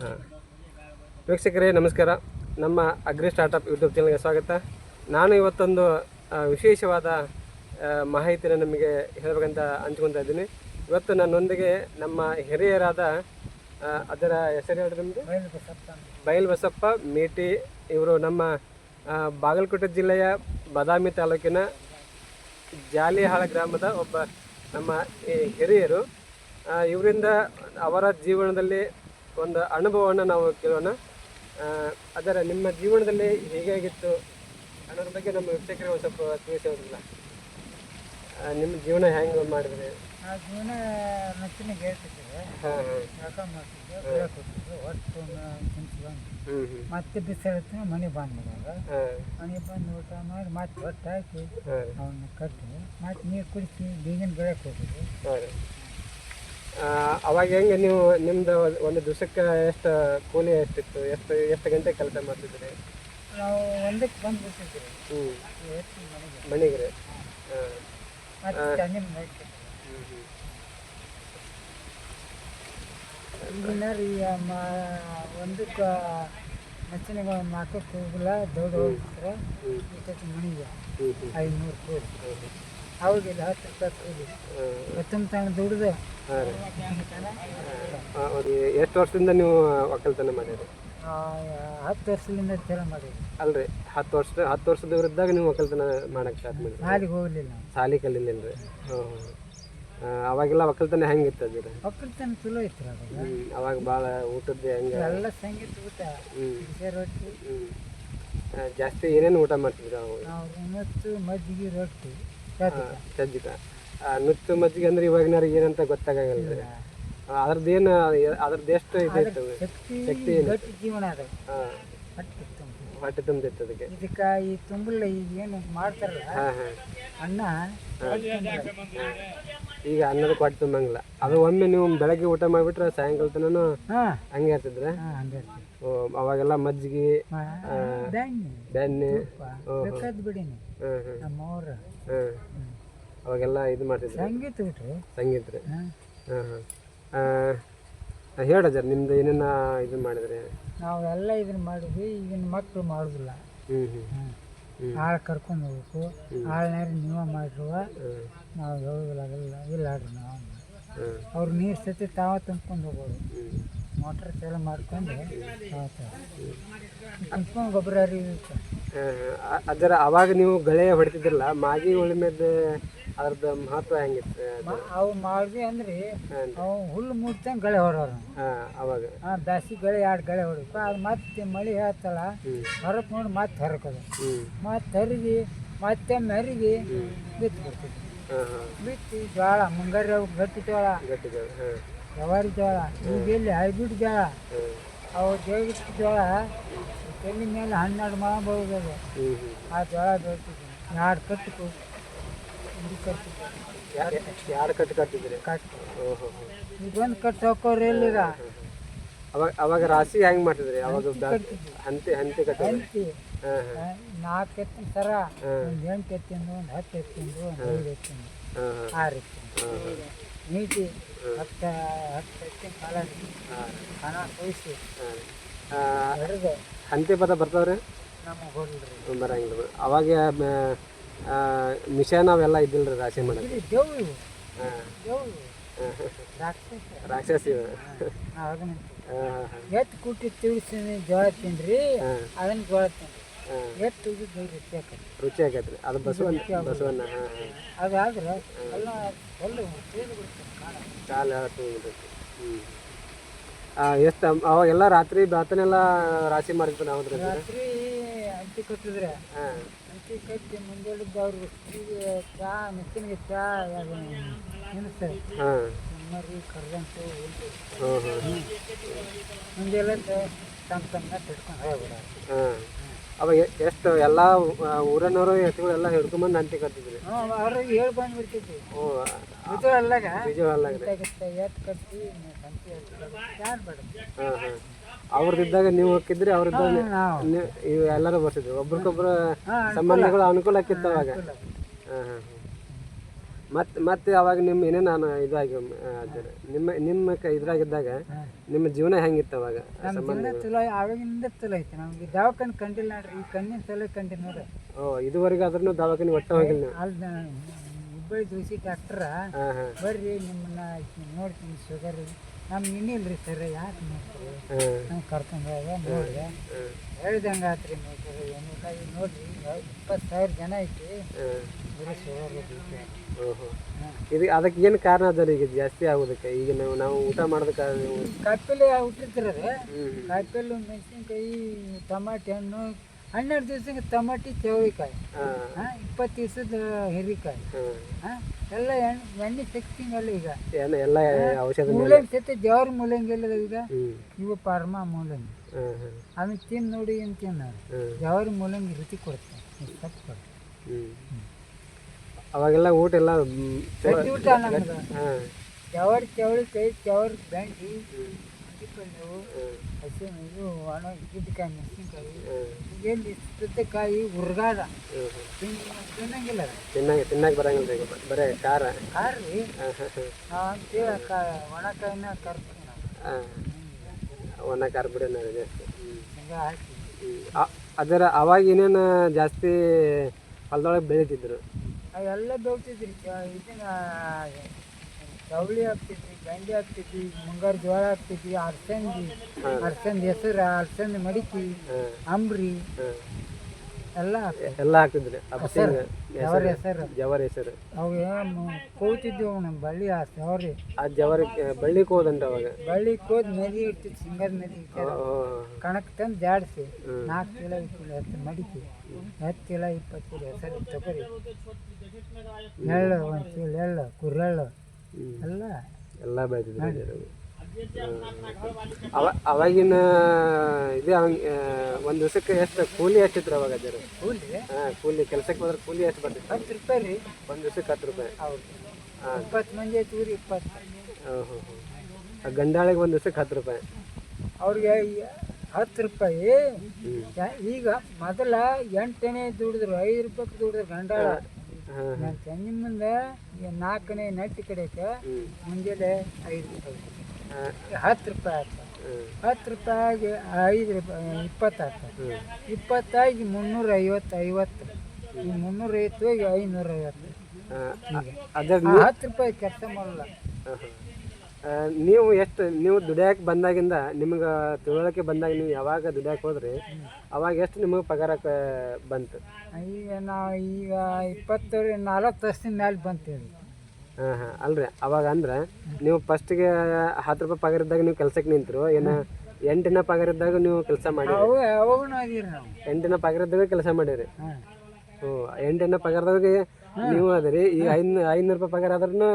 ಹಾಂ. ವೀಕ್ಷಕರೇ ನಮಸ್ಕಾರ. ನಮ್ಮ ಅಗ್ರಿ ಸ್ಟಾರ್ಟಪ್ ಯೂಟ್ಯೂಬ್ ಚಾನಲ್ಗೆ ಸ್ವಾಗತ. ನಾನು ಇವತ್ತೊಂದು ವಿಶೇಷವಾದ ಮಾಹಿತಿಯನ್ನು ಮಾಹಿತಿನ ನಿಮಗೆ ಹೇಳಬೇಕಂತ ಹಂಚ್ಕೊತಾ ಇದ್ದೀನಿ. ಇವತ್ತು ನನ್ನೊಂದಿಗೆ ನಮ್ಮ ಹಿರಿಯರಾದ ಅದರ ಹೆಸರು ಹೇಳಿದ್ರೆ ನಿಮ್ಮದು ಬಯಲು ಬಸಪ್ಪ ಮೇಟಿ ಇವರು ನಮ್ಮ ಬಾಗಲಕೋಟೆ ಜಿಲ್ಲೆಯ ಬಾದಾಮಿ ತಾಲೂಕಿನ ಜಾಲಿಹಾಳ ಗ್ರಾಮದ ಒಬ್ಬ ನಮ್ಮ ಈ ಹಿರಿಯರು. ಇವರಿಂದ ಅವರ ಜೀವನದಲ್ಲಿ ಒಂದು ಅನುಭವವನ್ನು ನಾವು ಕೇಳೋಣ. ಅದರ ನಿಮ್ಮ ಜೀವನದಲ್ಲಿ ಹೇಗಾಗಿತ್ತು ಅನ್ನೋದ್ರ ಬಗ್ಗೆ ನಮ್ಮ ವೀಕ್ಷಕರಿಗೆ ಒಂದು ಸ್ವಲ್ಪ ತಿಳಿಸಿ ಹೋಗಿಲ್ಲ ನಿಮ್ಮ ಜೀವನ ಹೆಂಗೆ ಮಾಡಿದ್ರಿ? ಆ ಜೀವನ ಹೇಳ್ತಿದ್ದೆ ಯಾಕ ಮಾಡ್ತಿದ್ದೆ? ಒಟ್ಟು ಬಂದು ಮತ್ತೆ ಬಿಸಿ ಮನೆ ಬಂದ್ಬಿಡುವಾಗ ಮನೆ ಬಂದು ಊಟ ಮಾಡಿ ಮತ್ತೆ ಒಟ್ಟು ಹಾಕಿ ಅವನ್ನ ಕಟ್ಟಿ ಮತ್ತೆ ನೀರು ಕುಡಿಸಿ ಬೀಗಿನ ಬೆಳೆ ಹೋಗಿದ್ವಿ ಹಾಂ. ರೀ ಆ, ಅವಾಗ ಹೆಂಗೆ ನೀವು ನಿಮ್ದು ಒಂದು ದಿವಸಕ್ಕೆ ಎಷ್ಟು ಕೂಲಿ ಎಷ್ಟಿತ್ತು? ಎಷ್ಟು ಎಷ್ಟು ಗಂಟೆ ಕೆಲಸ ಮಾಡ್ತಿದ್ರಿ ನಾವು ಒಂದಕ್ಕೆ ಬಂದು ಬಿಟ್ಟಿದ್ವಿ ಹ್ಞೂ ಮನೆಗೆ? ರೀ ಈಗಿನ ರೀ ಒಂದಕ್ಕೆ ನಾಲ್ಕಕ್ಕೆ ಹೋಗಿಲ್ಲ ದೊಡ್ಡ ಹೋಗ್ತಾರೆ ಇಷ್ಟಕ್ಕೆ ಮನೆಗೆ ಐನೂರು ಕೂಲಿ. ಅವಾಗಿಲ್ಲ ಹತ್ತು ರೂಪಾಯಿ ಕೂಲಿ. ತಾಣ ತಾನು ದುಡ್ದು ಎಷ್ಟು ವರ್ಷದಿಂದ ನೀವು ಒಕ್ಕಲ್ತನ ಮಾಡಿರಿ? ಹತ್ತು ವರ್ಷದಿಂದ ಚಾಲು ಅಲ್ರಿ ಹತ್ತು ವರ್ಷ ಹತ್ತು ವರ್ಷದ ವಿರುದ್ಧ ನೀವು ಒಕ್ಕಲ್ತನ ಮಾಡಕ್ಕೆ ಸ್ಟಾರ್ಟ್ ಮಾಡಿರಿ ಸಾಲಿಗೆ ಹೋಗಲಿಲ್ಲ ಸಾಲಿ ಕಲಿಲಿಲ್ಲ ರೀ ಅವಾಗೆಲ್ಲ ಒಕ್ಕಲ್ತನ ಹೆಂಗೆ ಇತ್ತು ರೀ ಒಕ್ಕಲ್ತನ ಚಲೋ ಇತ್ತು ಅವಾಗ ಹ್ಞೂ ಅವಾಗ ಭಾಳ ಊಟದ್ದು ಹೆಂಗೆ? ಎಲ್ಲ ಸಂಗೀತ ಊಟ. ರೊಟ್ಟಿ. ಜಾಸ್ತಿ ಏನೇನು ಊಟ ಮಾಡ್ತಿದ್ರು ಅವಾಗ? ಮಜ್ಜಿಗೆ ರೊಟ್ಟಿ. ಸಜ್ಜಿಕ ನುಚ್ಚು ಮಜ್ಜಿಗೆ ಅಂದ್ರೆ ಇವಾಗಿನವ್ರಿಗೆ ಏನಂತ ಗೊತ್ತಾಗಲ್ಲ ರೀ. ಅದ್ರದ್ದು ಏನು ಅದ್ರದ್ದು ಎಷ್ಟು ಇದು ಇತ್ತು ಶಕ್ತಿ ಗಟ್ಟಿ ಜೀವನ ಅದ. ಹಾಂ. ಹೊಟ್ಟೆ ತುಂಬ ಹೊಟ್ಟೆ ತುಂಬಿತ್ತು ಅದಕ್ಕೆ. ಇದಕ್ಕೆ ಈ ತುಂಬಲ್ಲ ಈಗ ಏನು ಮಾಡ್ತಾರಲ್ಲ ಅನ್ನ ಈಗ ಅನ್ನದ ಕೊಟ್ಟು ತುಂಬಂಗಿಲ್ಲ ಅದು ಒಮ್ಮೆ ನೀವು ಬೆಳಗ್ಗೆ ಊಟ ಮಾಡಿಬಿಟ್ರೆ ಸಾಯಂಕಾಲ ತನೂ ಹಂಗೆ ಇರ್ತಿದ್ರೆ ಅವಾಗೆಲ್ಲ ಮಜ್ಜಿಗೆ ಬೆಣ್ಣೆ ಬಿಡಿ ನಮ್ಮವ್ರ ಹಾಂ ಅವಾಗೆಲ್ಲ ಇದು ಮಾಡ್ತಿದ್ರು. ಸಂಗೀತ ಬಿಟ್ರಿ? ಸಂಗೀತ ರೀ ಹಾ. ಹಾಂ ಹೇಳ ಸರ್ ನಿಮ್ದು ಏನೇನು ಇದು ಮಾಡಿದ್ರಿ? ನಾವೆಲ್ಲ ಇದನ್ನ ಮಾಡಿದ್ವಿ ಈಗಿನ ಮಕ್ಕಳು ಮಾಡೋದಿಲ್ಲ. ಹ್ಞೂ ಹ್ಞೂ. ಆಳು ಕರ್ಕೊಂಡು ಹೋಗ್ಬೇಕು. ಆಳ್ನಾರ ನೀವ ಮಾಡಿರುವ ನಾವು ಹೇಳೋದಿಲ್ಲ ಅದೆಲ್ಲ ಇಲ್ಲ ಆಡ್ರಿ ನಾವು. ಅವ್ರು ನೀರು ಸತಿ ತಾವ ತುಂಬ್ಕೊಂಡು ಹೋಗೋದು ಮೋಟ್ರ್ ಚಾಲು ಮಾಡ್ಕೊಂಡು ತುಂಬ್ಕೊಂಡು ಗೊಬ್ಬರ ರೀ ಅದರ ಅವಾಗ ನೀವು ಗಳೆ ಹೊಡಿತಿದ್ರಲ್ಲ ಮಾಗಿ ಉಳಿಮೆದ ಅದ್ರದ್ದು ಮಹತ್ವ ಹೆಂಗಿತ್ತು? ಅವು ಮಾಡಿದ್ವಿ ಅಂದ್ರೆ ಅವು ಹುಲ್ಲು ಮುಟ್ತಂಗೆ ಗಳೆ ಹೊಡೋರು ಅವಾಗ. ಹಾಂ ಬ್ಯಾಸಿ ಗಳೆ ಎರಡು ಗಳೆ ಹೊಡಿಬೇಕು. ಅದು ಮತ್ತೆ ಮಳೆ ಹೇಳ್ತಲ್ಲ ಹೊರಕ್ ನೋಡಿ ಮತ್ತೆ ಹೊರಕೋದು. ಮತ್ತೆ ಹರಿಗಿ ಮತ್ತೆ ಮರಿಗಿ ಬಿತ್ತು ಬಿಡ್ತಿದ್ವಿ ಬಿತ್ತಿ ಜೋಳ ಮುಂಗಾರಿ ಅವು ಗಟ್ಟಿ ಜೋಳ ಗಟ್ಟಿ ಹಾಂ. ಜವಾರಿ ಜೋಳ ಈಗ ಇಲ್ಲಿ ಹೈಬ್ರಿಡ್ ಜೋಳ. ಅವು ಜೈವಿಕ ಜೋಳ. ತೆಂಗಿನ ಮೇಲೆ ಹನ್ನೆರಡು ಮರ ಬರುತ್ತದೆ ಆ ಜೋಳ ಬೆಳ್ತಿದ್ವಿ ಎರಡು ಕಟ್ಟು ಇದು ಕಟ್ಟು ಯಾರು ಕಟ್ಟು ಕಟ್ಟಿದ್ರಿ ಕಟ್ಟು. ಒಂದು ಕಟ್ಟು ಹಾಕೋರಿ ಎಲ್ಲಿಗ? ಅವಾಗ ಅವಾಗ ರಾಶಿ ಹೆಂಗೆ ಮಾಡ್ತಿದ್ರಿ? ಅವಾಗ ಹಂತೆ ಹಂತೆ ಕಟ್ಟಿ ನಾಲ್ಕು ಎತ್ತಿನ ಸರ ಒಂದು ಎಂಟು ಎತ್ತಿಂದು ಒಂದು ಹತ್ತು ಎತ್ತಿಂದು ಒಂದು ಐದು ಎತ್ತಿಂದು. ಆರು ಎತ್ತಿಂದು ನೀತಿ ಹತ್ತು ಹತ್ತು ಎತ್ತಿನ ಕಾಲ ಹಣ ಕೊಯ್ಸಿ ಹಾಂ. ಹಿಡಿದು ಹಂತಿ ಪದ ಬರ್ತಾವ್ರಿ? ನಮಗೆ ಹೋಗಿಲ್ರಿ ಬರಂಗಿಲ್ಲ. ಅವಾಗ ಮಿಷನ್ ಅವೆಲ್ಲ ಇದ್ದಿಲ್ಲ ರೀ ರಾಶಿ ಮಾಡೋದು ದೇವು ಇವು. ದೇವು ರಾಕ್ಷಸ. ಎತ್ತು ಕುಟ್ಟಿ ತಿಳಿಸಿ ಜೋಳ ತಿನ್ರಿ ಅದನ್ನ ಜೋಳ ತಿನ್ರಿ ಎತ್ತು ರುಚಿ ಆಕತಿ ರುಚಿ ಆಗೈತ್ರಿ ಅದು ಬಸವನ್ ಬಸವಣ್ಣ ಹಾಂ ಅದಾದ್ರೆ ಎಲ್ಲ ಕಾಲು ಹ್ಞೂ ಎಷ್ಟು ಅವಾಗೆಲ್ಲ ರಾತ್ರಿ ಬಾತನೆಲ್ಲ ರಾಶಿ ಮಾಡಿರ್ತಾನೆ ನಾವು ರಾತ್ರಿ ಅಂಟಿ ಕಟ್ಟಿದ್ರೆ ಹಾಂ. ಅಂಟಿ ಕಟ್ಟಿ ಮುಂಜಾನೆ ಅವ್ರು ಈಗ ಚಾ ಮೆಚ್ಚಿನಿಗೆ ಚಾ ನೆನೆಸ್ತಾರೆ. ಹಾಂ. ಮರಿ ಕರ್ದಂಟು ಹ್ಞೂ ಹ್ಞೂ ಮುಂಜಾನೆ ತಮ್ಮ ತಮ್ಮ ತಿಳ್ಕೊಂಡು ಹೋಗ್ಬಿಡ ಹಾಂ. ಅವಾಗ ಎಷ್ಟು ಎಲ್ಲ ಊರನ್ನವರು ಎತ್ತುಗಳೆಲ್ಲ ಹಿಡ್ಕೊಂಬಂದು ಕಟ್ಟಿದ್ರಿ. ಅವ್ರಿಗೆ ಹೇಳಿ ಬಂದ್ಬಿಡ್ತಿದ್ವಿ ಓ ಇದು ಅಲ್ಲಾಗ ನಿಜ ಅಲ್ಲಾಗ್ರಿ ಗೊತ್ತಾಗುತ್ತೆ ಎತ್ತು ಕಟ್ಟಿ ಸಂತಿ ಯಾರು ಬೇಡ. ಹಾಂ ಹಾಂ. ಅವ್ರದ್ದಿದ್ದಾಗ ನೀವು ಹೋಗಿದ್ರಿ ಅವ್ರದ್ದಾಗ ನಾವು. ಎಲ್ಲರೂ ಬರ್ತಿದ್ವಿ ಒಬ್ರಿಗೊಬ್ರು ಸಂಬಂಧಗಳು ಅನುಕೂಲ ಆಕಿತ್ತು ಅವಾಗ. ಹಾಂ ಹಾಂ. ಮತ್ತೆ ಮತ್ತೆ ಅವಾಗ ನಿಮ್ಮ ಏನೇ ನಾನು ಇದಾಗಿ ನಿಮ್ಮ ನಿಮ್ಮ ಕ ಇದ್ರಾಗಿದ್ದಾಗ ನಿಮ್ಮ ಜೀವನ ಹೆಂಗಿತ್ತು ಅವಾಗ? ನಮ್ಮ ಜೀವನ ಚಲೋ ಆವಾಗಿಂದ ಚಲೋ ಐತಿ. ನಮ್ಗೆ ದವಾಖಾನೆ ಕಂಡಿಲ್ಲ ನೋಡ್ರಿ. ಈ ಕಣ್ಣಿನ ಸಲ ಕಂಡಿಲ್ಲ ನೋಡ್ರಿ. ಓ ಇದುವರೆಗೆ ಆದ್ರೂ ದವಾಖಾನೆ ಒಟ್ಟ ಹೋಗಿಲ್ಲ ಅಲ್ಲಿ ಹುಬ್ಬಳ್ಳಿ ದೋಸಿ ಡಾಕ್ಟ್ರ ಹಾಂ ಹಾಂ. ಬರ್ರಿ ನಿಮ್ಮನ್ನ ನೋಡ್ತೀನಿ ಶುಗರ್. ನಮ್ಗೆ ಇನ್ನಿಲ್ರಿ ಸರ್ ಯಾಕೆ ನೋಡ್ತೀರಿ? ನಮ್ಗೆ ನಾವು ಕರ್ಕೊಂಡು ಹೋಗ ನೋಡಿದೆ. ಹೇಳ್ದಂಗೆ ಆತ್ರಿ ಸರ್ ಏನಿಲ್ಲ ಈಗ ನೋಡ್ರಿ ಇಪ್ಪತ್ತು ಸಾವಿರ ಜನ ಐತಿ. ಬರೀ ಓಹೋ. ಇದು ಅದಕ್ಕೆ ಏನು ಕಾರಣ ಅದ ಈಗ ಜಾಸ್ತಿ ಆಗೋದಕ್ಕೆ? ಈಗ ನಾವು ನಾವು ಊಟ ಮಾಡೋದಕ್ಕೆ ನೀವು ಕಾಯಿಪಲ್ಲೆ ಹುಟ್ಟಿರ್ತೀರ ಕಾಯಿಪಲ್ಲೆ ಮೆಣಸಿನ್ಕಾಯಿ ಟಮಾಟೆ ಹಣ್ಣು ಹನ್ನೆರಡು ದಿವಸ ಟಮಾಟಿ ಚೌಳಿಕಾಯಿ. ಹಾಂ. ಇಪ್ಪತ್ತು ದಿವಸದ ಹಿರಿಕಾಯಿ. ಹಾಂ. ಎಲ್ಲ ಎಣ್ಣೆ ಎಣ್ಣೆ ಈಗ. ಎಲ್ಲ ಔಷಧ ಮೂಲಂಗಿ ಸತ್ತೆ ದೇವ್ರ ಮೂಲಂಗಿ ಇಲ್ಲದ ಈಗ? ಇವು ಪಾರ್ಮಾ ಮೂಲಂಗಿ. ಅದನ್ನ ತಿಂದು ನೋಡಿ ಏನು ತಿನ್ನ ಹಾಂ. ದೇವ್ರ ಮೂಲಂಗಿ ರುಚಿ ಕೊಡ್ತಾರೆ ಅವಾಗೆಲ್ಲ ಊಟ ಎಲ್ಲ ಊಟ ನಮ್ಗೆ ಹಾಂ. ಚವಳಿ ಚೌಳಿಕಾಯಿ ಚವರ್ ಬೆಂಡಿ ಹಸಿ ಇದು ಒಣ ಗಿಡ್ಕಾಯಿ ಮೆಣಸಿನ್ಕಾಯಿ ಹಾಂ ಎಲ್ಲಿ ಸುತ್ತಕಾಯಿ ಹುರ್ಗಾದ. ತಿನ್ನಂಗಿಲ್ಲ. ತಿನ್ನಾಗ ತಿನ್ನಾಕ ಬರಂಗಿಲ್ಲ ರೀ ಈಗ ಬರೇ ಖಾರ. ಖಾರ ರೀ. ಅಂತೇಳಿ ಒಣಕಾಯಿನ ಹಾಂ. ಒಣ ಖಾರ ಬಿಡಿ ಜಾಸ್ತಿ ಹಂಗೆ ಹಾಕಿ. ಅದರ ಅವಾಗ ಏನೇನು ಜಾಸ್ತಿ ಹೊಲದೊಳಗೆ ಬೆಳಿತಿದ್ರು? ಎಲ್ಲ ಬೆಳ್ತಿದ್ರಿ ಇದನ್ನ ಚೌಳಿ ಹಾಕ್ತಿದ್ವಿ ಗಂಡಿ ಹಾಕ್ತಿದ್ವಿ ಮುಂಗಾರು ಜೋಳ ಹಾಕ್ತಿದ್ವಿ ಅರ್ಸಂದಿ ಅರ್ಸಂದಿ ಹೆಸರ ಅರ್ಸಂದಿ ಮಡಿಕಿ ಅಂಬ್ರಿ ಎಲ್ಲ ಎಲ್ಲ ಹಾಕ್ತಿದ್ರಿ. ಜವರ ಹೆಸರು. ಜವರ ಹೆಸರು. ಅವು ಕೋತಿದ್ವು ನಮ್ಮ ಬಳ್ಳಿ ಅವ್ರಿ ಆ ಜವರ ಬಳ್ಳಿ ಹೋದಂಟ ಅವಾಗ. ಬಳ್ಳಿ ಕೋದ್ ನದಿ ಇರ್ತಿತ್ತು ಸಿಂಗದ ನದಿ ಕಣಕ್ ತಂದು ಜಾಡಿಸಿ ನಾಲ್ಕು ಕಿಲೋ ಇಪ್ಪತ್ತು ಹತ್ತು ಮಡಿಕೆ ಹತ್ತು ಕಿಲೋ ಇಪ್ಪತ್ತು ಕಿಲೋ ಹೆಸರು ತೊಗರಿ. ಎಳ್ಳು ಒಂದು ಚೀಲ ಎಳ್ಳು ಕುರ್ರೆಳ್ಳು. ಹ್ಮ್. ಎಲ್ಲ. ಎಲ್ಲ ಬೆಳೆದಿದ್ರು ಅವ ಅವಾಗಿನ ಇದು ಒಂದು ದಿವಸಕ್ಕೆ ಎಷ್ಟು ಕೂಲಿ ಹಚ್ಚಿದ್ರು ಅವಾಗ ಅದರ ಕೂಲಿ? ಹಾಂ ಕೂಲಿ. ಕೆಲಸಕ್ಕೆ ಹೋದ್ರೆ ಕೂಲಿ ಎಷ್ಟು ಬರ್ತಿತ್ತು? ಹತ್ತು ರೂಪಾಯಿ. ರೀ ಒಂದು ದಿವಸಕ್ಕೆ ಹತ್ತು ರೂಪಾಯಿ. ಹೌದು. ಇಪ್ಪತ್ತು ಮಂದಿ ಐತಿ ರೀ ಇಪ್ಪತ್ತು ಹಾಂ ಹಾಂ ಹಾಂ ಗಂಡಾಳಿಗೆ ಒಂದು ದಿವಸಕ್ಕೆ ಹತ್ತು ರೂಪಾಯಿ. ಅವ್ರಿಗೆ ಹತ್ತು ರೂಪಾಯಿ. ಈಗ ಮೊದಲ ಎಂಟನೇ ದುಡಿದ್ರು ಐದು ರೂಪಾಯಿ ದುಡಿದ್ರು ಗಂಡಾಳ. ಹಾಂ ನಾನು ತೆಂಗಿನ ಮುಂದೆ ನಾಲ್ಕನೇ ನಟ್ಟಿ ಕಡೆಗೆ ಮುಂಜಾನೆ ಐದು ರೂಪಾಯಿ. ಹತ್ತು ರೂಪಾಯಿ ಆಗ್ತದೆ ಹತ್ತು ರೂಪಾಯಿ ಐದು ರೂಪಾಯಿ ಇಪ್ಪತ್ತು ಆಗ್ತದೆ ಹ್ಞೂ ಇಪ್ಪತ್ತಾಗಿ ಮುನ್ನೂರ ಐವತ್ತು ಐವತ್ತು ಈ ಮುನ್ನೂರ ಐವತ್ತು ಐನೂರ ಐವತ್ತು. ಹತ್ತು ರೂಪಾಯಿ ಕೆಲಸ ಮಾಡಲ್ಲ. ನೀವು ಎಷ್ಟು ನೀವು ದುಡಿಯಾಕೆ ಬಂದಾಗಿಂದ ನಿಮ್ಗೆ ತಿಳುವಳಿಕೆ ಬಂದಾಗ ನೀವು ಯಾವಾಗ ದುಡಿಯೋಕೆ ಹೋದ್ರಿ? ಅವಾಗ ಎಷ್ಟು ನಿಮಗೆ ಪಗಾರ ಕ- ಬಂತು? ಈಗ ನಾವು ಈಗ ಇಪ್ಪತ್ತು ನಾಲ್ಕು ವರ್ಷದ ಮೇಲೆ ಬಂತೀವಿ. ಹಾಂ ಹಾಂ ಅಲ್ರಿ. ಅವಾಗ ಅಂದ್ರೆ ನೀವು ಫಸ್ಟಿಗೆ ಹತ್ತು ರೂಪಾಯಿ ಪಗಾರ ಇದ್ದಾಗ ನೀವು ಕೆಲಸಕ್ಕೆ ನಿಂತರು ಏನು ಎಂಟಿನ ಪಗಾರ ಇದ್ದಾಗ ನೀವು ಕೆಲಸ ಮಾಡಿ ಅವು ಅವಾಗೂ ಅದೀರಿ ನಾವು. ಎಂಟಿನ ಪಗಾರ ಇದ್ದಾಗ ಕೆಲಸ ಮಾಡಿರಿ? ಹಾಂ. ಹ್ಞೂ ಎಂಟಿನ ಪಗಾರದಾಗ ನೀವು ಅದರಿ ಈ ಐನೂರು ಐನೂರು ರೂಪಾಯಿ ಪಗಾರ ಆದ್ರೂ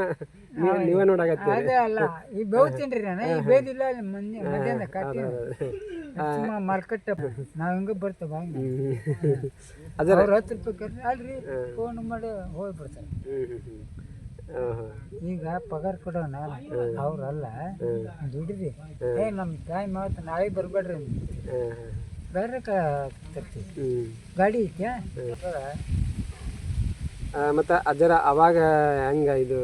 ನೀವೇ ನೋಡಾಗತ್ತೆ ಅದೇ ಅಲ್ಲ ಈಗ ಬೇವ್ತೀನಿ ರೀ ನಾನು ಈ ಬೇದಿಲ್ಲ ಅಲ್ಲಿ ಮಂದಿ ಮಧ್ಯಾಹ್ನ ಕಟ್ಟಿ ಸುಮ್ಮ ಮಾರ್ಕೆಟ್ ನಾವು ಹಿಂಗೆ ಬರ್ತೇವೆ ಹಂಗೆ. ಅದರ ಅವ್ರು ಹತ್ತು ರೂಪಾಯಿ ಅಲ್ರಿ ಫೋನ್ ಮಾಡಿ ಹೋಗಿ ಹಾಂ ಈಗ ಪಗಾರ ಕೊಡೋಣ ಅವ್ರಲ್ಲ ದುಡ್ರಿ ಏ ನಮ್ಮ ಟೈಮ್ ಮಾತು ನಾಳೆ ಬರಬೇಡ್ರಿ ಬೇರೆ ತರ್ತೀವಿ. ಗಾಡಿ ಐತ್ಯಾ? ಮತ್ತು ಅದರ ಅವಾಗ ಹೆಂಗೆ ಇದು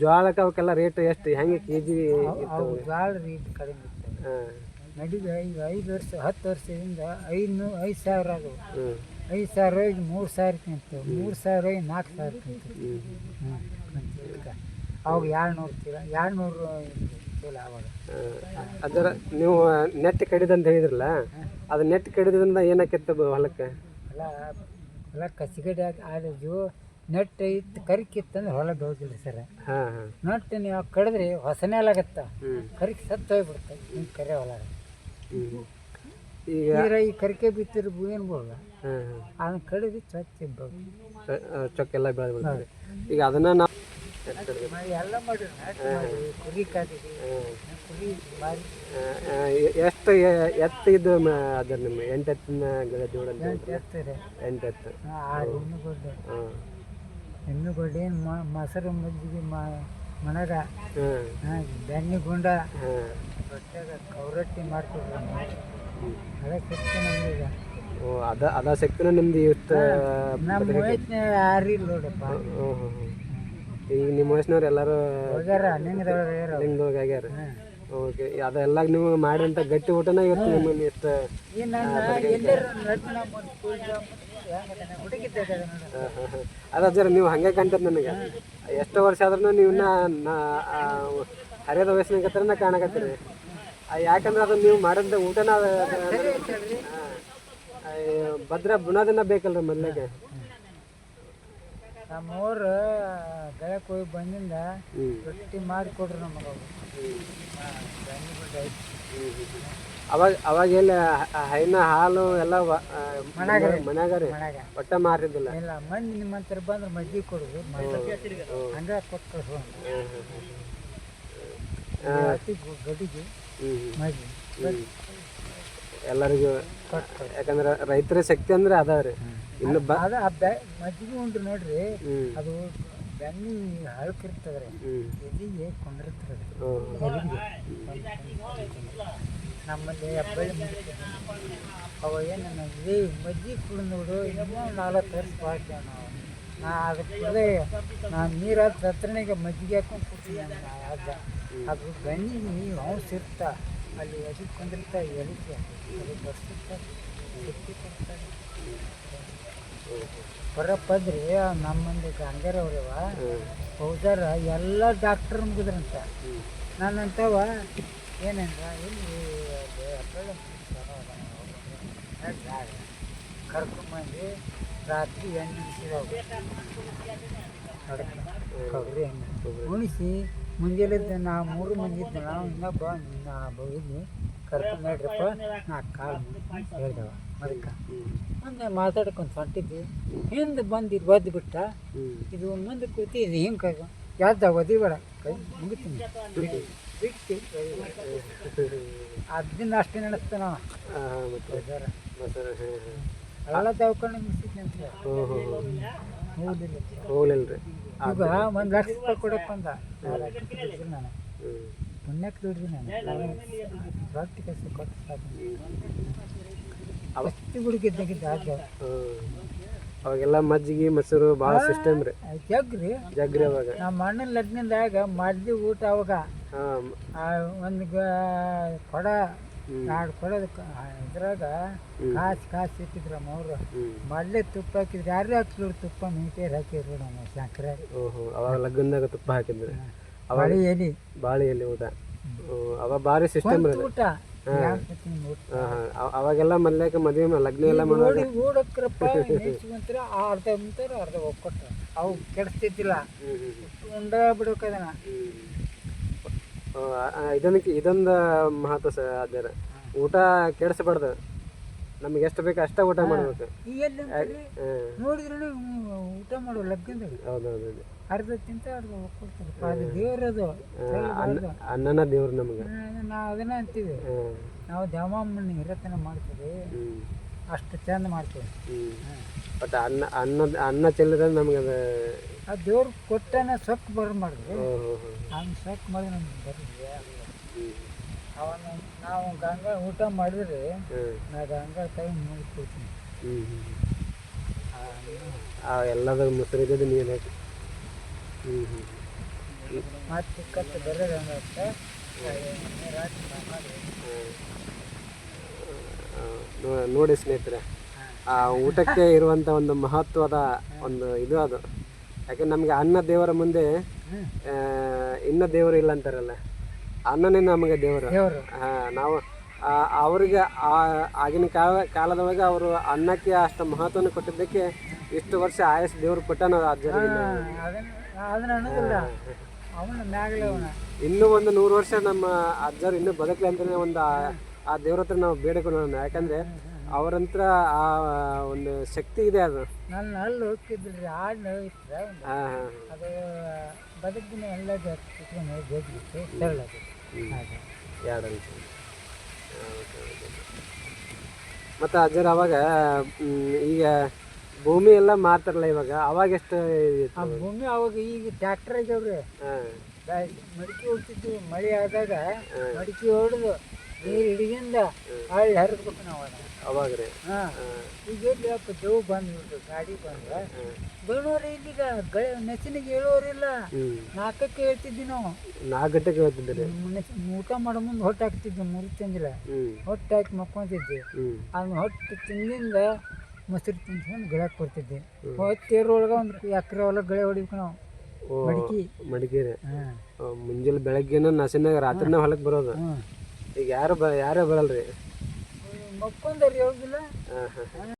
ಜೋಳಕ್ಕೆ ಅವಕ್ಕೆಲ್ಲ ರೇಟ್ ಎಷ್ಟು? ಹೆಂಗೆ ಕೆ ಜಿ ಭಾಳ ರೇಟ್ ಕಡಿಮೆ ಹಾಂ. ನಡಿಗೆ ಈಗ ಐದು ವರ್ಷ ಹತ್ತು ವರ್ಷದಿಂದ ಐದು ಐದು ಸಾವಿರ ಆಗವು ಐದು ಸಾವಿರ ಹೋಗಿ ಮೂರು ಸಾವಿರ ತಿಂತೇವೆ ಮೂರು ಸಾವಿರ ಹೋಗಿ ನಾಲ್ಕು ಸಾವಿರ ತಿಂತೇವೆ ಅವಾಗ ಎರಡು ನೂರು ಏಳ್ನೂರು ಎರಡು ಅವಾಗ ಅದರ ನೀವು ನೆಟ್ ಕಡಿದಂತ ಹೇಳಿದ್ರಲ್ಲ ಅದು ನೆಟ್ ಕಡಿದ್ರಿಂದ ಏನಕ್ಕೆ ಬ- ಹೊಲಕ್ಕೆ? ಹೊಲ ಹೊಲ ಕಸಿಗಡೆ ಆಡಿದ್ವು ನೆಟ್ ಇತ್ತು ಕರಿಕಿತ್ತಂದ್ರೆ ಹೊಲ ಹೋಗಿಲ್ಲ ಸರ್. ಹಾಂ ಹಾಂ. ನೆಟ್ ನೀವು ಕಡಿದ್ರಿ ಹೊಸನೇ ಆಗತ್ತ? ಹ್ಞೂ ಕರಿಕೆ ಸತ್ತು ಹೋಗ್ಬಿಡ್ತ ಹಿಂಗೆ ಕರೆ ಹೊಲ. ಈಗ ಈ ಕರಿಕೆ ಬಿತ್ತಿರ ಭೂಮಿನ ಬೋಗ? ಹಾಂ ಅದನ್ನ ಕಡಿದು ಸ್ವಚ್ಛ ಇರ್ಬೋದು ಚೊಕ್ಕೆಲ್ಲ ಬೆಳೆದು ಈಗ ಅದನ್ನ ನಾವು ಎಲ್ಲ ಕುರಿ ಕುರಿ ಎಷ್ಟು ಎತ್ತು ಇದು ಅದ್ರ ನಿಮ್ಮ ಎಂಟು ಎತ್ತಿನ ಗಿಡ ಜೋಡ ಎಂಟು ಎತ್ತು ಆರು ಹೆಣ್ಣುಗೊಡ್ಡೆ ಹಾಂ ಹೆಣ್ಣುಗೊಡ್ಡೆ ಏನು ಮೊಸರು ಮಜ್ಜಿಗೆ ಮನಗ ಹಾಂ ಬೆಣ್ಣೆ ಗುಂಡ ಕೌರಟ್ಟಿ ಮಾಡ್ಕೊಡ್ರಿ ಅದಕ್ಕೆ ಓ ಅದ ಅದ ಶಕ್ತಿನ ನಿಮ್ದು ಇಷ್ಟು ನಮ್ಮ ವಯಸ್ಸಿನ ಯಾರು ಇಲ್ಲ ನೋಡಪ್ಪ ಈಗ ನಿಮ್ಮ ವಯಸ್ಸಿನವ್ರು ಎಲ್ಲರೂ ಲಿಂಗದೊಳಗೆ ಆಗ್ಯಾರ ಓಕೆ ಅದೆಲ್ಲ ನೀವು ಮಾಡಿದಂಥ ಗಟ್ಟಿ ಊಟನ ಇವತ್ತು ನಿಮ್ಮಲ್ಲಿ ಎಷ್ಟು ಅದ ಜರ ನೀವು ಹಂಗೆ ಕಾಣ್ತದೆ ನನಗೆ. ಎಷ್ಟು ವರ್ಷ ಆದ್ರೂ ನೀವು ಹರಿಯದ ವಯಸ್ಸಿನ ನಾ ಕಾಣಕತ್ತೀರಿ. ಯಾಕಂದ್ರೆ ಅದು ನೀವು ಮಾಡಿದಂಥ ಊಟನ ಭದ್ರ ಬುಣದನ್ನ ಬೇಕಲ್ರಿ ಮೊದಲಿಗೆ ನಮ್ಮವ್ರು ಗಳಕ್ಕೆ ಹೋಗಿ ಬಂದಿಂದ ರೊಟ್ಟಿ ಮಾಡಿ ಕೊಡ್ರಿ ನಮಗೆ ಅವಾಗ ಅವಾಗ ಎಲ್ಲ ಹೈನ ಹಾಲು ಎಲ್ಲ ಆ, ಮನ್ಯಾಗ ರೀ. ಮನ್ಯಾಗ ಒಟ್ಟ ಮಾರಿದಿಲ್ಲ ಇಲ್ಲ ಮಂದಿ ನಿಮ್ಮ ಹತ್ರ ಬಂದ್ರೆ ಮಜ್ಜಿಗೆ ಕೊಡುದು. ಹಂಗ ಕೊಟ್ಟು ಗಡಿಗೆ ಮಜ್ಜಿಗೆ. ಎಲ್ಲರಿಗೂ ಕೊಟ್ಟು ಯಾಕಂದ್ರೆ ರೈತರ ಶಕ್ತಿ ಅಂದ್ರೆ ಅದಾವ ರೀ. ಬ ಅದು ಆ ಬ್ಯಾ ಮಜ್ಜಿಗೆ ಉಂಡ್ರಿ ನೋಡ್ರಿ ಅದು ಬೆನ್ನು ಹಳಕಿರ್ತದ್ರಿ ಎದಿಗೆ ಕೊಂಡಿರ್ತದ್ರಿ ನಮ್ಮಲ್ಲಿ ಹಬ್ಬಳ್ಳಿ ಮುಗಿತು ಅವ ಏನು ಇದೇ ಮಜ್ಜಿಗೆ ಕುಡಿದು ನೋಡು ಇನ್ನೂ ನಾಲ್ಕು ವರ್ಷ ಬಾಳ್ತೇವೆ ನಾವು ನಾ ಅದಕ್ಕೆ ನಾನು ನೀರು ಹಾಕಿ ಹತ್ರನಿಗೆ ಮಜ್ಜಿಗೆ ಹಾಕೊಂಡು ಕುಡ್ತೀನಿ ಅದ ಅದು ನೀವು ಇರ್ತ ಅಲ್ಲಿ ಅದಕ್ಕೆ ಕುಂದಿರ್ತಾ ಎದಕ್ಕೆ? ಅದು ಬರ್ತಿರ್ತಾರೆ ಶಕ್ತಿ ನಮ್ಮ ಮಂದಿ ಗಂಗರವ್ರವ ಹೌದಾರ ಎಲ್ಲ ಡಾಕ್ಟರ್ ಮುಗಿದ್ರಂತ. ನಾನಂತವ ಏನಂದ್ರ ಇಲ್ಲಿ ಕರ್ಕೊಂಬಂದು ರಾತ್ರಿ ಎಣ್ಣೆ ಕೊಬ್ಬರಿ ಎಣ್ಣೆ ಉಣಿಸಿ ಮುಂಜಾನೆ ನಾ ಮೂರು ಮಂದಿ ಇದ್ದ ನಾವು ಇನ್ನೊಬ್ಬ ಇದ್ವಿ ಕರ್ಕೊಂಡ್ರಪ್ಪ ಕರ್ಕೊಂಡು ನೋಡ್ರಪ್ಪ ನಾ ಕಾಲು ಹೇಳ್ದವ. ಅದಕ್ಕೆ ಮಾತಾಡ್ಕೊಂಡು ಹೊಂಟಿದ್ವಿ ಹಿಂದೆ ಬಂದು ಇದು ಒದ್ದು ಬಿಟ್ಟ. ಇದು ಮುಂದೆ ಕೂತಿ ಇದು ಹಿಂಗೆ ಕೈ ಯಾವ್ದು ಒದಿಬೇಡ ಕೈ ಮುಗಿತೀನಿ ಬಿಟ್ಟು. ಅದನ್ನ ಅಷ್ಟೇ ನಡೆಸ್ತ ನಾವು ಎಲ್ಲ ದವಾಖಾನೆ ಮುಗಿಸಿದ್ನಿ ಅಂತ ಈಗ ಒಂದು ಲಕ್ಷ ರೂಪಾಯಿ ದುಡ್ದಿಲ್ಲ ನಾನು. ಪುಣ್ಯಕ್ಕೆ ದುಡ್ದು ನಾನು. ನಾನು ರೊಟ್ಟಿ ಕೆಲಸ ಕೊಟ್ಟು ಸಾಕು. ಅಷ್ಟು ಹುಡುಗಿದ್ದಾಗಿದ್ದ ಆಗ ಅವಾಗೆಲ್ಲ ಮಜ್ಜಿಗೆ ಮೊಸರು ಭಾಳ ಸಿಸ್ಟಮ್ ರೀ. ಜಗ್ರಿ. ಜಗ್ರಿ ಅವಾಗ. ನಮ್ಮ ಅಣ್ಣನ ಲಗ್ನದಾಗ ಮಾಡಿದ್ವಿ ಊಟ ಅವಾಗ. ಹಾಂ ಒಂದು ಕೊಡ ನಾಡು ಕೊಡದ ಇದ್ರಾಗ ಕಾಸು ಕಾಸು ಇಟ್ಟಿದ್ರು ಅವ್ರು. ತುಪ್ಪ ಹಾಕಿದ್ರು. ಯಾರು ಹಾಕಿದ್ರು ತುಪ್ಪ? ಮೀಟೇರ್ ಹಾಕಿದ್ರು ನಮ್ಮ ಸಾಕ್ರೆ ಓಹೋ ಅವಾಗ ಲಗ್ನದಾಗ ತುಪ್ಪ ಹಾಕಿದ್ರೆ. ಬಾಳೆ ಎಲೆ. ಬಾಳೆ ಎಲೆ ಊಟ. ಅವಾಗ ಭಾರಿ ಸಿಸ್ಟಮ್ ಊಟ. ಅವಾಗೆಲ್ಲ ಮಲ್ಯಾಕ ಮದ್ವೆ ಲಗ್ನ ಎಲ್ಲ ಮಾಡಿ ಓಡಕ್ರಪ್ಪ ನೆಚ್ಕೊಂತರ ಅರ್ಧ ಉಂತಾರ ಅರ್ಧ ಒಕ್ಕೊಟ್ಟ ಅವು ಕೆಡಿಸ್ತಿದ್ದಿಲ್ಲ. ಉಂಡ ಬಿಡ್ಬೇಕದನ್ನ ಇದನ್ನ ಇದೊಂದು ಮಹತ್ವ ಸರ್ ಅದರ ಊಟ ಕೆಡಿಸ್ಬಾರ್ದು. ನಮ್ಗೆ ಎಷ್ಟು ಬೇಕು ಅಷ್ಟೇ ಊಟ ಮಾಡ್ಬೇಕು. ನೋಡಿದ್ರೆ ಊಟ ಮಾಡೋ ಲಗ್ನದಲ್ಲಿ. ಹೌದು ಹೌದು. ಅರ್ಧ ತಿಂತ ಅರ್ಧ ಅದು ದೇವ್ರದು ಅನ್ನ ಅನ್ನನ ದೇವ್ರು ನಮ್ಗೆ. ನಾವು ಅದನ್ನ ಅಂತೀವಿ. ನಾವು ದೇವಮ್ಮನ ಹಿರತನ ಮಾಡ್ತೀವಿ. ಅಷ್ಟು ಚಂದ ಮಾಡ್ತೀವಿ. ಬಟ್ ಅನ್ನ ಅನ್ನದ ಅನ್ನ ಚೆಲ್ಲದ ನಮ್ಗೆ ಅದು ಆ ದೇವ್ರು ಕೊಟ್ಟನ ಸೊಕ್ಕು ಬರ್ ಮಾಡಿದ್ವಿ ಹಂಗೆ ಸೊಕ್ಕು ಮಾಡಿ ನಮ್ಗೆ ಬರ್ತೀವಿ ಅವನ ನಾವು ಗಂಗಾ ಊಟ ಮಾಡಿದ್ರೆ ನಾ ಗಂಗಾ ಕೈ ಮುಗಿಸ್ಕೊಡ್ತೀನಿ ಹ್ಞೂ ಹ್ಞೂ ಆ ಎಲ್ಲದ ಮೊಸರು ಇದ್ದದ್ದು ನೀರು ಹಾಕಿ. ಮತ್ತೆ ನೋಡಿ ಸ್ನೇಹಿತರೆ ಆ ಊಟಕ್ಕೆ ಇರುವಂಥ ಒಂದು ಮಹತ್ವದ ಒಂದು ಇದು ಅದು. ಯಾಕೆ ನಮಗೆ ಅನ್ನ ದೇವರ ಮುಂದೆ ಇನ್ನ ದೇವರು ಇಲ್ಲ ಅಂತಾರಲ್ಲ ಅನ್ನನೇ ನಮಗೆ ದೇವರು. ನಾವು ಅವರಿಗೆ ಆ ಆಗಿನ ಕಾಲ ಕಾಲದೊಳಗೆ ಅವರು ಅನ್ನಕ್ಕೆ ಅಷ್ಟು ಮಹತ್ವನ ಕೊಟ್ಟಿದ್ದಕ್ಕೆ ಇಷ್ಟು ವರ್ಷ ಆಯಸ್ ದೇವರು ಕೊಟ್ಟ ನಾವು ಇನ್ನೂ ಒಂದು ನೂರು ವರ್ಷ ನಮ್ಮ ಅಜ್ಜರು ಇನ್ನೂ ಬದುಕಲಿ ಅಂತಲೇ ಒಂದು ಆ- ದೇವ್ರ ಹತ್ರ ನಾವು ಬೇಡಿಕೊಳ್ಳೋಣ ಯಾಕಂದ್ರೆ ಅವರಂತ್ರ ಆ ಒಂದು ಶಕ್ತಿ ಇದೆ ಅದು. ನನ್ನ ಹಲ್ಲು ಹೋಗ್ತಿದ್ರಿ ಹಾಡು ನೋವಿತ್ತ ಅದು ಬದುಕಿನ ಎಲ್ಲ ಕಿತ್ಕೊಂಡು ಹೋಗ್ಬಿಟ್ಟು ಸರಳ ಹಾಗೆ. ಎರಡು ಮತ್ತು ಅಜ್ಜರ ಅವಾಗ ಈಗ ಭೂಮಿ ಎಲ್ಲ ಮಾರ್ತಾರಲ್ಲ ಇವಾಗ ಅವಾಗ ಎಷ್ಟು ಆ ಭೂಮಿ ಅವಾಗ ಈಗ ಟ್ಯಾಕ್ಟರ್ ಆಗ್ಯಾವ್ರಿ ಮಡಿಕೆ ಹೋಗ್ತಿದ್ವಿ ಮಳೆ ಆದಾಗ ಮಡಿಕೆ ಹೊಡೆದು ನೀರು ಹಿಡಿದಿಂದ ಹಳ್ಳಿ ಹರಿದ್ಬೇಕು ನಾವು ಅವಾಗ. ರೀ. ಹಾಂ. ಈಗ ಎಲ್ಲಿ ಅಪ್ಪ ದೇವ್ ಬಂದ್ಬಿಟ್ಟು ಗಾಡಿ ಬಂದ್ರೆ ಬೆಳೋರು ಇಲ್ಲಿಗ ಗಳೆ ನೆಚ್ಚಿನಿಗೆ ಹೇಳೋರಿಲ್ಲ ನಾಲ್ಕಕ್ಕೆ ಹೇಳ್ತಿದ್ವಿ ನಾವು. ನಾಲ್ಕು ಗಂಟೆಗೆ ಹೇಳ್ತಿದ್ದೀರಿ ನೆಚ್- ಊಟ ಮಾಡೋ ಮುಂದೆ ಹೊಟ್ಟೆ ಹಾಕ್ತಿದ್ವಿ ಮುರಿ ತಿಂದಿಲ್ಲ ಹೊಟ್ಟೆ ಹಾಕಿ ಮಕ್ಕೊಂತಿದ್ವಿ. ಅದನ್ನ ಹೊಟ್ಟೆ ತಿಂದಿಂದ ಮೊಸರು ತಿನ್ಸ್ಕೊಂಡು ಗಳಕ್ಕೆ ಬರ್ತಿದ್ವಿ ಹೊತ್ತೇರೊಳಗೆ ಒಂದು ಎಕರೆ ಹೊಲ ಗಳೆ ಹೊಡಿಬೇಕು ನಾವು. ಮಡಿಕೆ. ಮಡಿಕೇರಿ. ಮುಂಜಾನೆ ಬೆಳಗ್ಗೆನ ನಸಿನಾಗ ರಾತ್ರಿನ ಹೊಲಕ್ಕೆ ಬರೋದು. ಈಗ ಯಾರು ಬ ಯಾರೇ ಬರಲ್ರಿ? ಮಕ್ಕೊಂದರಿ ಹೋಗಿಲ್ಲ